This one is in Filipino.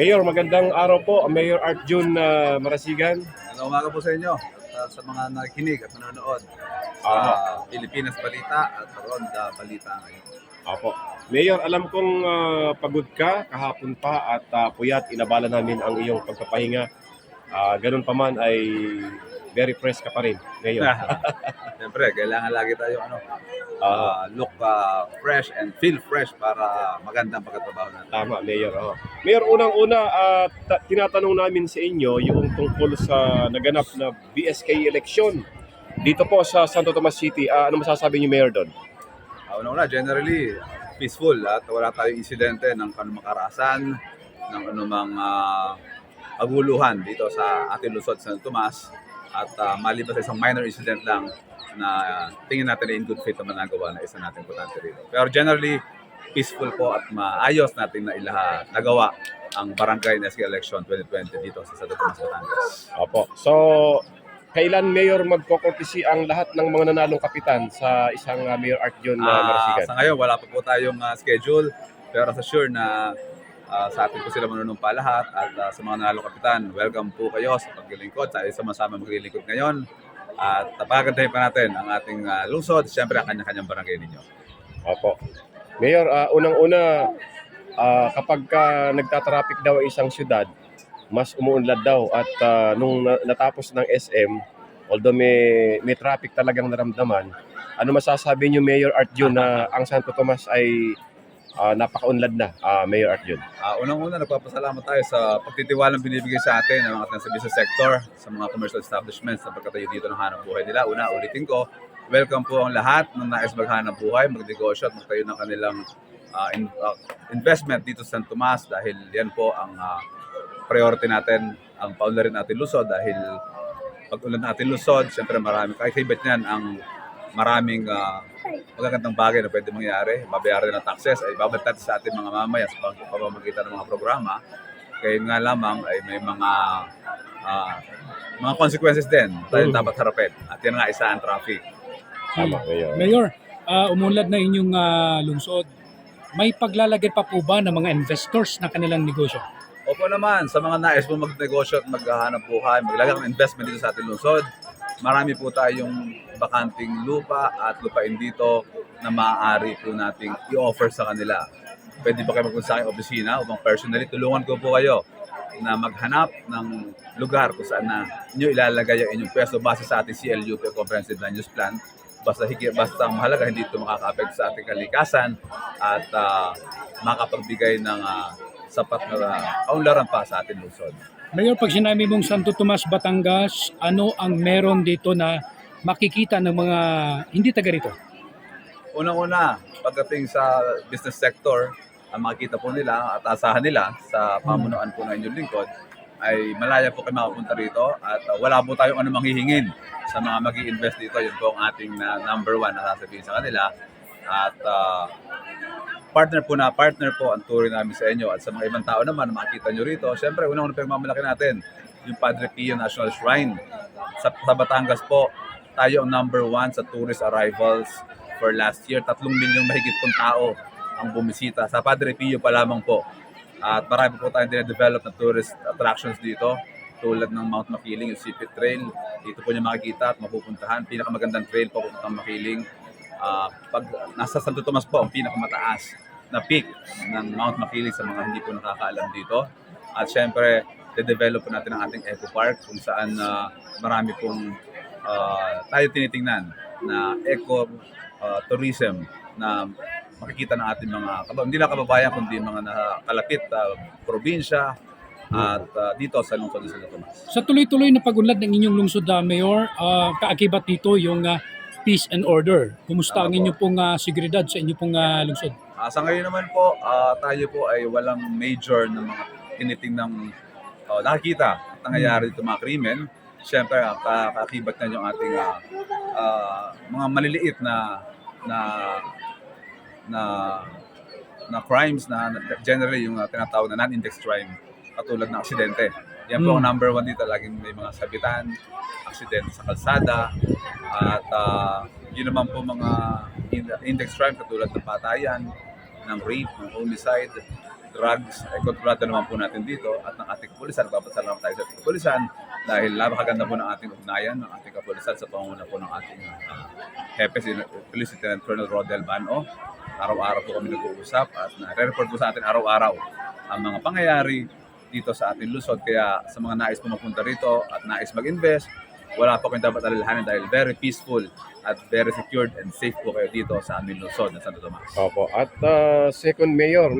Mayor, magandang araw po. Mayor Art June uh, Marasigan. Magandang umaga po sa inyo at sa mga nakikinig at nanonood sa Ah. Pilipinas Balita at Ronda Balita ngayon. Apo. Mayor, alam kong ah, pagod ka kahapon pa at ah, puyat inabala namin ang iyong pagpapahinga. Ah, ganun pa man ay very fresh ka pa rin, Mayor. Siyempre, kailangan lagi tayo ano, Ah, ah, look ah, fresh and feel fresh para magandang pagkatrabaho natin. tama, Mayor. Oh. Mayor, unang-una, ta- tinatanong namin sa inyo yung tungkol sa naganap na BSK election dito po sa Santo Tomas City. Ah, ano masasabi niyo, Mayor, doon? Uh, una-una, generally, peaceful at wala tayong insidente ng kanumakarasan, ng anumang uh, paguluhan dito sa ating Luzon, San Tomas. At uh, maliban sa isang minor incident lang na uh, tingin natin na in good faith naman nagawa na isa nating importante rito. Pero generally, peaceful po at maayos natin na ilaha nagawa ang Barangay Nesca Election 2020 dito sa Santo Tomas, Batangas. Opo. So, kailan Mayor magkokortesi ang lahat ng mga nanalong kapitan sa isang ah, Mayor Art June na Ah, Marasigan? sa ngayon, wala pa po tayong ah, schedule. Pero sa sure na ah, sa atin po sila manunumpa lahat. At ah, sa mga nanalo kapitan, welcome po kayo sa paglilingkod. Tayo sama-sama maglilingkod ngayon. At papagandahin pa natin ang ating ah, lungsod. Siyempre, ang kanya-kanyang barangay ninyo. Opo. Mayor, ah, unang-una, ah, kapag ka nagtatraffic daw ang isang syudad, mas umuunlad daw. At ah, nung na- natapos ng SM, although may, may traffic talagang naramdaman, ano masasabi niyo Mayor Art June na ang Santo Tomas ay ah, napakaunlad na, ah, Mayor Art June? Ah, unang-una, nagpapasalamat tayo sa pagtitiwalang binibigay sa atin ng mga nasa business sector, sa mga commercial establishments na pagkatayo dito ng hanap buhay nila. Una, ulitin ko, welcome po ang lahat ng nais maghanap buhay, magnegosyo at magtayo ng kanilang ah, in- ah, investment dito sa San Tomas dahil yan po ang ah, priority natin, ang paunlarin natin lusod dahil pag ulan natin lusod, siyempre marami, kahit kaibat niyan ang maraming ah, magagandang bagay na pwede mangyari, mabayaran ng taxes, ay natin sa ating mga mamaya sa pamamagitan ng mga programa. Kaya nga lamang ay may mga ah, mga consequences din tayo Mm. dapat harapin. At yan nga isa ang traffic. Tama, Mayor. Mayor, ah, umunlad na inyong ah, lungsod. May paglalagay pa po ba ng mga investors na kanilang negosyo? Opo naman, sa mga nais mo magnegosyo at maghahanap buhay, maglagay ng investment dito sa ating lungsod, marami po tayong bakanting lupa at lupain dito na maaari po nating i-offer sa kanila. Pwede ba kayo magpunta sa aking opisina upang personally tulungan ko po kayo na maghanap ng lugar kung saan na inyo ilalagay ang inyong pwesto base sa ating CLUP Comprehensive Land Use Plan. Basta, higi, basta mahalaga, hindi ito makaka-affect sa ating kalikasan at ah, makapagbigay ng ah, sapat na uh, kaunlaran pa sa ating lungsod. Mayor, pag sinabi mong Santo Tomas, Batangas, ano ang meron dito na makikita ng mga hindi taga rito? Unang-una, pagdating sa business sector, ang makikita po nila at asahan nila sa pamunuan po ng inyong lingkod ay malaya po kayo makapunta rito at uh, wala po tayong anumang hihingin sa mga mag invest dito. Yun po ang ating na number one na sasabihin sa kanila. At uh, partner po na partner po ang turing namin sa inyo at sa mga ibang tao naman na makikita nyo rito. Siyempre, unang-una pagmamalaki natin yung Padre Pio National Shrine. Sa, sa Batangas po, tayo ang number one sa tourist arrivals for last year. Tatlong milyong mahigit pong tao ang bumisita. Sa Padre Pio pa lamang po. At marami po tayong dinedevelop na tourist attractions dito tulad ng Mount Makiling, yung Sipit Trail. Dito po niyo makikita at mapupuntahan. Pinakamagandang trail po pupuntang Makiling. Ah, pag nasa Santo Tomas po, ang pinakamataas na peak ng Mount Makiling sa mga hindi po nakakaalam dito. At syempre, de-develop natin ang ating Eco Park kung saan ah, marami pong ah, tayo tinitingnan na eco ah, tourism na makikita ng ating mga kaba- hindi lang kababayan kundi mga nakalapit na probinsya at ah, dito sa lungsod ng Santo Tomas. Sa tuloy-tuloy na pagunlad ng inyong lungsod, ah, Mayor, ah, kaakibat dito yung ah, peace and order. Kumusta ang inyong pong ah, seguridad sa inyong pong ah, lungsod? Ah, sa ngayon naman po, ah, tayo po ay walang major na mga tinitingnang uh, nakikita at nangyayari dito mga krimen. Siyempre, uh, kaakibat na yung ating ah, ah, mga maliliit na na na na crimes na generally yung uh, tinatawag na non-index crime katulad ng aksidente. Yan po ang Mm. number one dito. Laging may mga sabitan, aksidente sa kalsada, at ah, yun naman po mga in- index crime katulad ng patayan, ng rape, ng homicide. drugs, ay kontrolado naman po natin dito at ng ating kapulisan. Nagpapasalamat tayo sa ating kapulisan dahil napakaganda po ng ating ugnayan ng ating kapulisan sa pangunguna po ng ating uh, Hepe, si Police Lieutenant Colonel Rodel Bano. Araw-araw po kami nag-uusap at nare-report po sa atin araw-araw ang mga pangyayari dito sa ating Luzon. Kaya sa mga nais po magpunta rito at nais mag-invest, wala po kayong dapat alalahanin dahil very peaceful at very secured and safe po kayo dito sa aming Luzon na Santo Tomas. Opo. At ah, second mayor,